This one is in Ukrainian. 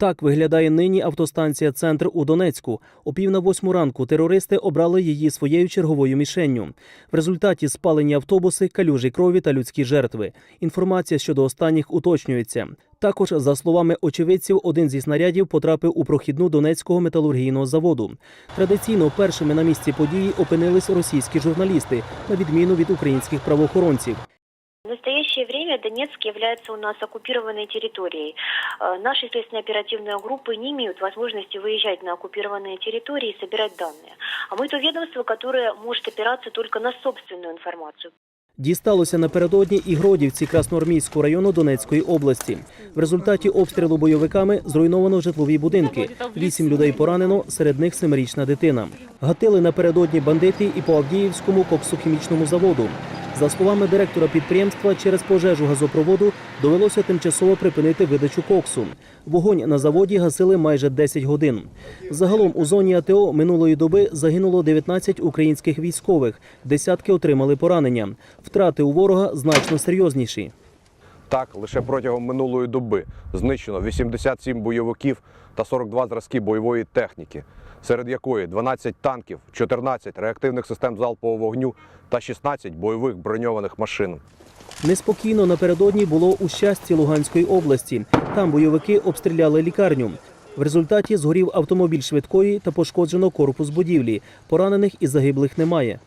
Так виглядає нині автостанція Центр у Донецьку. О пів на восьму ранку терористи обрали її своєю черговою мішенню. В результаті спалені автобуси, калюжі крові та людські жертви. Інформація щодо останніх уточнюється. Також, за словами очевидців, один зі снарядів потрапив у прохідну Донецького металургійного заводу. Традиційно першими на місці події опинились російські журналісти, на відміну від українських правоохоронців В настоящее время Донецк является у нас оккупированной территорией. Э, Наши следственно-оперативные группы не имеют возможности выезжать на оккупированные территории и собирать данные. А мы то ведомство, которое может опираться только на собственную информацию. Дісталося напередодні і Гродівці Красноармійського району Донецької області. В результаті обстрілу бойовиками зруйновано житлові будинки. Вісім людей поранено, серед них семирічна дитина. Гатили напередодні бандити і по Авдіївському коксохімічному заводу. За словами директора підприємства, через пожежу газопроводу довелося тимчасово припинити видачу коксу. Вогонь на заводі гасили майже 10 годин. Загалом у зоні АТО минулої доби загинуло 19 українських військових, десятки отримали поранення. Втрати у ворога значно серйозніші. Так, лише протягом минулої доби знищено 87 бойовиків та 42 зразки бойової техніки, серед якої 12 танків, 14 реактивних систем залпового вогню та 16 бойових броньованих машин. Неспокійно напередодні було у щасті Луганської області. Там бойовики обстріляли лікарню. В результаті згорів автомобіль швидкої та пошкоджено корпус будівлі. Поранених і загиблих немає.